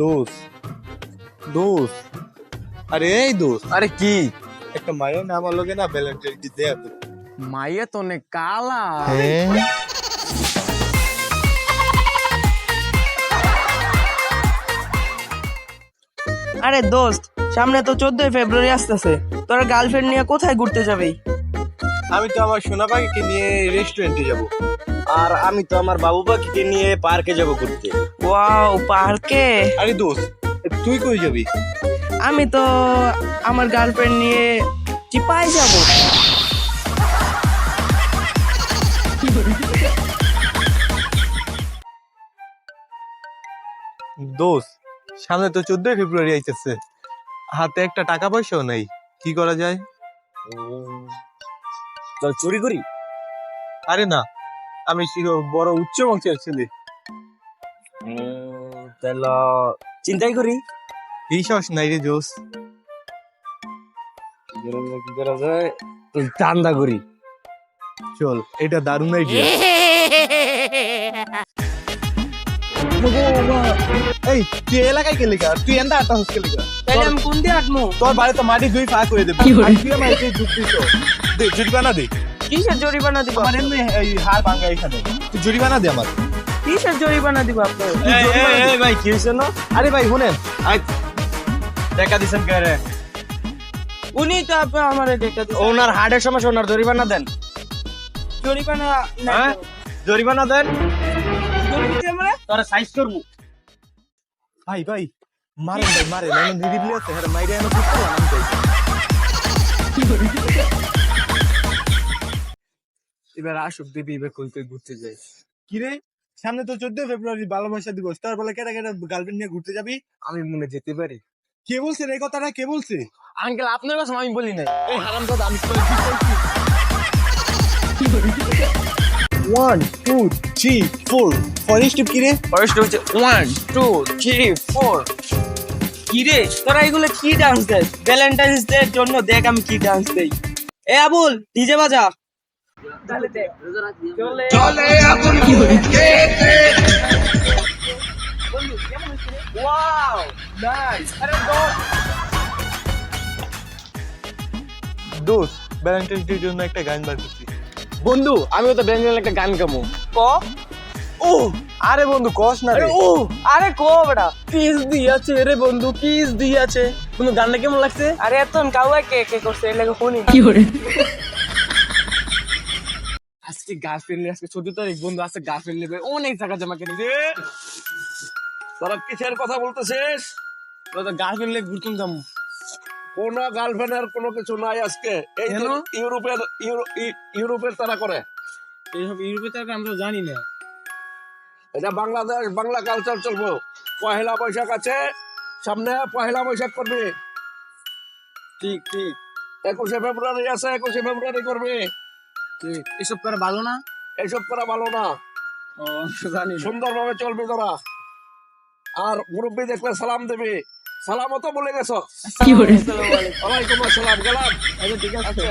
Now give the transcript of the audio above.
দোষ। দোষ। আরে এই দোষ। আরে কি? একটা মায়ের নাম হলো না ভ্যালেন্টাইন ডে দেয়া তো মাইয়া তো অনেক কালা। হ্যাঁ। আরে দোস্ত সামনে তো চোদ্দই ফেব্রুয়ারি আসতেছে। তোরা গার্লফ্রেন্ড নিয়ে কোথায় ঘুরতে যাবি? আমি তো আমার সোনা পাখিকে নিয়ে রেস্টুরেন্টে যাব। আর আমি তো আমার বাবু পাখিকে নিয়ে পার্কে যাব ঘুরতে। ওয়াও পার্কে? আরে দোস্ত তুই কই যাবি? আমি তো আমার গার্লফ্রেন্ড নিয়ে চিপাই যাব। দোষ সামনে তো চোদ্দই ফেব্রুয়ারি আইতেছে। হাতে একটা টাকা পয়সাও নেই কি করা যায়? তো চুরি করি? আরে না আমি বড় উচ্চ বংশের ছেলে। তাহলে চিন্তাই করি। সাহস নাই রে জোস। কি করা যায়? চান্দা করি। চল এটা দারুণ আইডিয়া এই তুই এলাকায় গেলি গা? তুই এন্দা আটা হস গেলি গা? তাহলে আমি কোন দিয়ে আটমু? তোর বাড়ি তো মাটি দুই ফাঁক করে দেবে। আর তুই আমার যুক্তি তো। দে জরিমানা দে। কিসের জরিমানা দিব আমার এমনি এই হার ভাঙা এখানে। তুই জরিমানা দে আমার। কিসের জরিমানা দিব আপনার? ভাই কি হয়েছে না? আরে ভাই শুনেন। দেখা দিছেন কে রে উনি তো আপনার আমার দেখা দিচ্ছে ওনার হার্টের সমস্যা ওনার জরিমানা দেন। জরিমানা না হ্যাঁ? জরিমানা দেন। জরিমানা তোরা সাইজ করব। ভাই ভাই মারেন ভাই মারেন। এমন দিদি আছে হ্যাঁ মাইরে এমন করতে আমি চাই এবার আসুক দিবি এবার কই কই ঘুরতে যাই। কি রে? সামনে তো চোদ্দ ফেব্রুয়ারি ভালোবাসা দিবস। তার বলে কেটা কেটা গার্লফ্রেন্ড নিয়ে ঘুরতে যাবি? আমি মনে যেতে পারি। কে বলছে রে এই কথাটা? কে বলছে? আঙ্কেল আপনার কথা আমি বলি নাই। এই হারাম দাদা আমি one two three four forest কি রে? ফার্স্ট হচ্ছে ওয়ান টু থ্রি ফোর কি রে? তোরা এগুলো কি ডান্স দেয়? ভ্যালেন্টাইন্স ডে জন্য দেখ আমি কি ডান্স দেই। এ আবুল ডিজে বাজা। চলে। চলে আবুল ওয়াও নাইস আরে দোস্ত দোস্ত ভ্যালেন্টাইন্স ডে জন্য একটা গান বার করছি। বন্ধু আমিও তো ব্যাঙ্গল একটা গান গামো ক? ও আরে বন্ধু কস না রে। ও আরে কো বেটা? কিস দিয়াছে রে বন্ধু কিস দিয়াছে। বন্ধু গানটা কেমন লাগছে? আরে এতন কাউয়া কে কে করছে এর লাগে শুনি। আজকে গার্লফ্রেন্ড আজকে চোদ্দ তারিখ বন্ধু আজকে গার্লফ্রেন্ড নেবে অনেক টাকা জমা রে তোরা কিসের কথা বলতেছিস? তোরা তো গার্লফ্রেন্ড লেগে ঘুরতাম যাব কোন গার্লফ্রেন্ডের কোনো কিছু নাই আজকে। এই ইউরোপের ইউরোপের তারা করে। এইসব ইউরোপে তার আমরা জানি না। এটা বাংলাদেশ বাংলা কালচার চলবো। পহেলা বৈশাখ আছে সামনে পহেলা বৈশাখ করবে। ঠিক ঠিক। একুশে ফেব্রুয়ারি আছে একুশে ফেব্রুয়ারি করবে। এসব করে ভালো না? এইসব করা ভালো না। ও জানি না। সুন্দরভাবে চলবে তোরা। আর মুরব্বী দেখলে সালাম দেবে। সালামও তো বলে গেছো। ওয়ালাইকুম আসসালাম গেলাম। আচ্ছা ঠিক আছে।